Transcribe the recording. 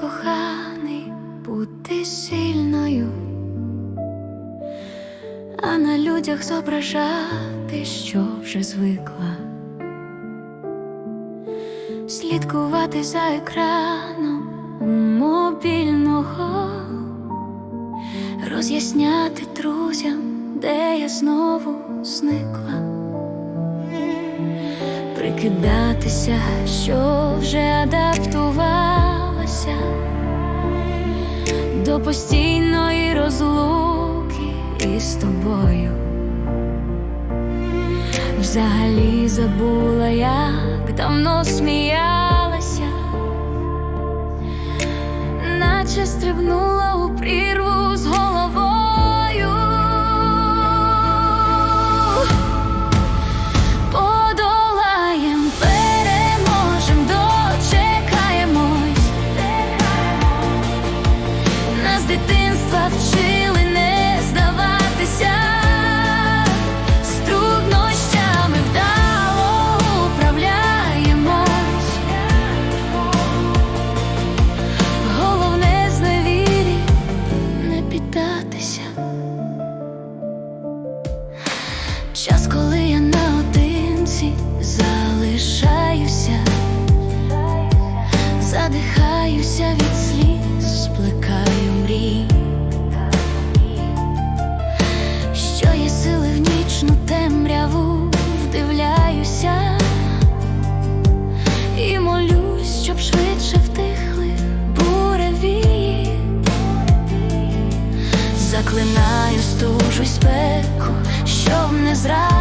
коханий, бути сильною, а на людях зображати, що вже звикла, слідкувати за екраном у мобільного, роз'ясняти друзям, де я знову зникла. Прикидатися, що вже адаптувалася постійної розлуки із тобою. Взагалі забула, як давно сміялася, дитинства вчили не здаватися, з вдало управляємось. Головне з невірі не піддатися. Час, коли я наодинці залишаюся, задихаюся від щоб